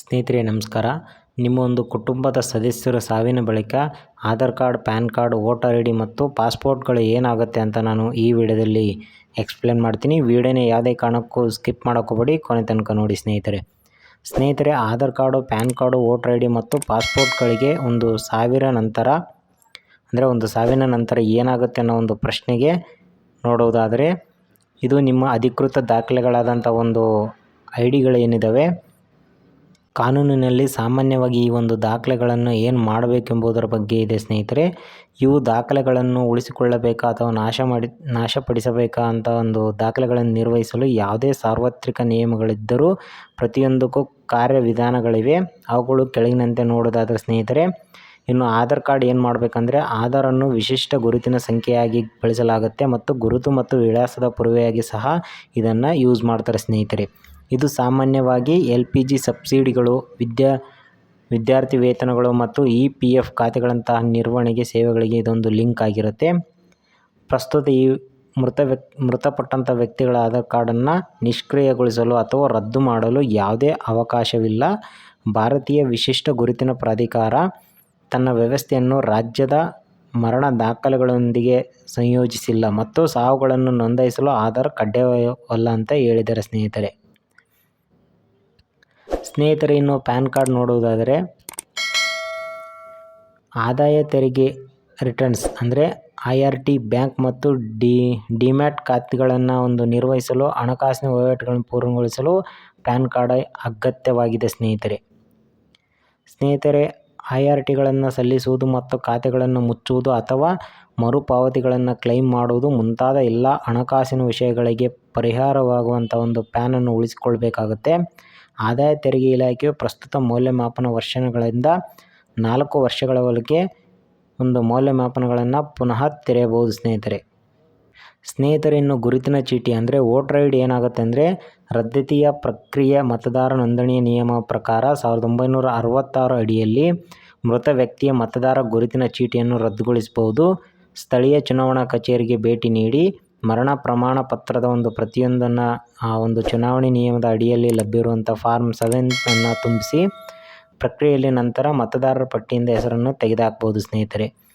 ಸ್ನೇಹಿತರೆ, ನಮಸ್ಕಾರ. ನಿಮ್ಮ ಒಂದು ಕುಟುಂಬದ ಸದಸ್ಯರ ಸಾವಿನ ಬಳಿಕ Aadhaar card, pan card, voter I D ಮತ್ತು ಪಾಸ್ಪೋರ್ಟ್ಗಳು ಏನಾಗುತ್ತೆ ಅಂತ ನಾನು ಈ ವಿಡಿಯೋದಲ್ಲಿ ಎಕ್ಸ್ಪ್ಲೇನ್ ಮಾಡ್ತೀನಿ. ವಿಡಿಯೋನೇ ಯಾವುದೇ ಕಾರಣಕ್ಕೂ ಸ್ಕಿಪ್ ಮಾಡೋಕೋಬೇಡಿ ಕೊನೆ ತನಕ ನೋಡಿ ಸ್ನೇಹಿತರೆ. ಸ್ನೇಹಿತರೆ, Aadhaar card, pan card, voter I D ಮತ್ತು ಪಾಸ್ಪೋರ್ಟ್ಗಳಿಗೆ ಒಂದು ಸಾವಿರ ನಂತರ, ಅಂದರೆ ಒಂದು ಸಾವಿನ ನಂತರ ಏನಾಗುತ್ತೆ ಅನ್ನೋ ಒಂದು ಪ್ರಶ್ನೆಗೆ ನೋಡೋದಾದರೆ, ಇದು ನಿಮ್ಮ ಅಧಿಕೃತ ದಾಖಲೆಗಳಾದಂಥ ಒಂದು ಐ ಡಿಗಳೇನಿದ್ದಾವೆ. ಕಾನೂನಿನಲ್ಲಿ ಸಾಮಾನ್ಯವಾಗಿ ಈ ಒಂದು ದಾಖಲೆಗಳನ್ನು ಏನು ಮಾಡಬೇಕೆಂಬುದರ ಬಗ್ಗೆ ಇದೆ ಸ್ನೇಹಿತರೆ. ಇವು ದಾಖಲೆಗಳನ್ನು ಉಳಿಸಿಕೊಳ್ಳಬೇಕಾ ಅಥವಾ ನಾಶ ಮಾಡಿ, ನಾಶಪಡಿಸಬೇಕಾ ಅಂತ ಒಂದು ದಾಖಲೆಗಳನ್ನು ನಿರ್ವಹಿಸಲು ಯಾವುದೇ ಸಾರ್ವತ್ರಿಕ ನಿಯಮಗಳಿದ್ದರೂ ಪ್ರತಿಯೊಂದಕ್ಕೂ ಕಾರ್ಯವಿಧಾನಗಳಿವೆ. ಅವುಗಳು ಕೆಳಗಿನಂತೆ ನೋಡೋದಾದರೆ ಸ್ನೇಹಿತರೆ, ಇನ್ನು ಆಧಾರ್ ಕಾರ್ಡ್ ಏನು ಮಾಡಬೇಕಂದ್ರೆ ಆಧಾರನ್ನು ವಿಶಿಷ್ಟ ಗುರುತಿನ ಸಂಖ್ಯೆಯಾಗಿ ಬಳಸಲಾಗುತ್ತೆ ಮತ್ತು ಗುರುತು ಮತ್ತು ವಿಳಾಸದ ಪುರಾವೆಯಾಗಿ ಸಹ ಇದನ್ನು ಯೂಸ್ ಮಾಡ್ತಾರೆ ಸ್ನೇಹಿತರೆ. ಇದು ಸಾಮಾನ್ಯವಾಗಿ ಎಲ್ ಪಿ ಜಿ ಸಬ್ಸಿಡಿಗಳು, ವಿದ್ಯಾ, ವಿದ್ಯಾರ್ಥಿ ವೇತನಗಳು ಮತ್ತು ಇ ಪಿ ಎಫ್ ಖಾತೆಗಳಂತಹ ನಿರ್ವಹಣೆಗೆ ಸೇವೆಗಳಿಗೆ ಇದೊಂದು ಲಿಂಕ್ ಆಗಿರುತ್ತೆ. ಪ್ರಸ್ತುತ ಈ ಮೃತ ವ್ಯಕ್ ಮೃತಪಟ್ಟಂಥ ವ್ಯಕ್ತಿಗಳ ಆಧಾರ್ ಕಾರ್ಡನ್ನು ನಿಷ್ಕ್ರಿಯಗೊಳಿಸಲು ಅಥವಾ ರದ್ದು ಮಾಡಲು ಯಾವುದೇ ಅವಕಾಶವಿಲ್ಲ. ಭಾರತೀಯ ವಿಶಿಷ್ಟ ಗುರುತಿನ ಪ್ರಾಧಿಕಾರ ತನ್ನ ವ್ಯವಸ್ಥೆಯನ್ನು ರಾಜ್ಯದ ಮರಣ ದಾಖಲೆಗಳೊಂದಿಗೆ ಸಂಯೋಜಿಸಿಲ್ಲ ಮತ್ತು ಸಾವುಗಳನ್ನು ನೋಂದಾಯಿಸಲು ಆಧಾರ್ ಕಡ್ಡಾಯವಲ್ಲ ಅಂತ ಹೇಳಿದರೆ ಸ್ನೇಹಿತರೆ. ಸ್ನೇಹಿತರೆ, ಇನ್ನು ಪ್ಯಾನ್ ಕಾರ್ಡ್ ನೋಡುವುದಾದರೆ ಆದಾಯ ತೆರಿಗೆ ರಿಟರ್ನ್ಸ್ ಅಂದರೆ ಐ ಆರ್ ಟಿ ಬ್ಯಾಂಕ್ ಮತ್ತು ಡಿ, ಡಿಮ್ಯಾಟ್ ಖಾತೆಗಳನ್ನು ಒಂದು ನಿರ್ವಹಿಸಲು, ಹಣಕಾಸಿನ ವಹಿವಾಟುಗಳನ್ನು ಪೂರ್ಣಗೊಳಿಸಲು ಪ್ಯಾನ್ ಕಾರ್ಡ್ ಅಗತ್ಯವಾಗಿದೆ ಸ್ನೇಹಿತರೆ. ಸ್ನೇಹಿತರೆ, ಐ ಆರ್ ಟಿಗಳನ್ನು ಸಲ್ಲಿಸುವುದು ಮತ್ತು ಖಾತೆಗಳನ್ನು ಮುಚ್ಚುವುದು ಅಥವಾ ಮರುಪಾವತಿಗಳನ್ನು ಕ್ಲೈಮ್ ಮಾಡುವುದು ಮುಂತಾದ ಎಲ್ಲ ಹಣಕಾಸಿನ ವಿಷಯಗಳಿಗೆ ಪರಿಹಾರವಾಗುವಂಥ ಒಂದು ಪ್ಯಾನನ್ನು ಉಳಿಸಿಕೊಳ್ಬೇಕಾಗುತ್ತೆ. ಆದಾಯ ತೆರಿಗೆ ಇಲಾಖೆಯು ಪ್ರಸ್ತುತ ಮೌಲ್ಯಮಾಪನ ವರ್ಷಗಳಿಂದ ನಾಲ್ಕು ವರ್ಷಗಳವರೆಗೆ ಒಂದು ಮೌಲ್ಯಮಾಪನಗಳನ್ನು ಪುನಃ ತೆರೆಯಬಹುದು, ಸ್ನೇಹಿತರೆ. ಸ್ನೇಹಿತರೆ, ಇನ್ನು ಗುರುತಿನ ಚೀಟಿ ಅಂದರೆ ವೋಟರ್ ಐ ಡಿ ಏನಾಗುತ್ತೆ ಅಂದರೆ ರದ್ದತಿಯ ಪ್ರಕ್ರಿಯೆ ಮತದಾರ ನೋಂದಣಿಯ ನಿಯಮ ಪ್ರಕಾರ ಸಾವಿರದ ಒಂಬೈನೂರ ಅರವತ್ತಾರು ಅಡಿಯಲ್ಲಿ ಮೃತ ವ್ಯಕ್ತಿಯ ಮತದಾರ ಗುರುತಿನ ಚೀಟಿಯನ್ನು ರದ್ದುಗೊಳಿಸಬಹುದು. ಸ್ಥಳೀಯ ಚುನಾವಣಾ ಕಚೇರಿಗೆ ಭೇಟಿ ನೀಡಿ ಮರಣ ಪ್ರಮಾಣ ಪತ್ರದ ಒಂದು ಪ್ರತಿಯೊಂದನ್ನು ಆ ಒಂದು ಚುನಾವಣೆ ನಿಯಮದ ಅಡಿಯಲ್ಲಿ ಲಭ್ಯವಿರುವಂಥ ಫಾರ್ಮ್ ಸೆವೆನ್ ತುಂಬಿಸಿ ಪ್ರಕ್ರಿಯೆಯಲ್ಲಿ ನಂತರ ಮತದಾರರ ಪಟ್ಟಿಯಿಂದ ಹೆಸರನ್ನು ತೆಗೆದುಹಾಕ್ಬೋದು ಸ್ನೇಹಿತರೆ.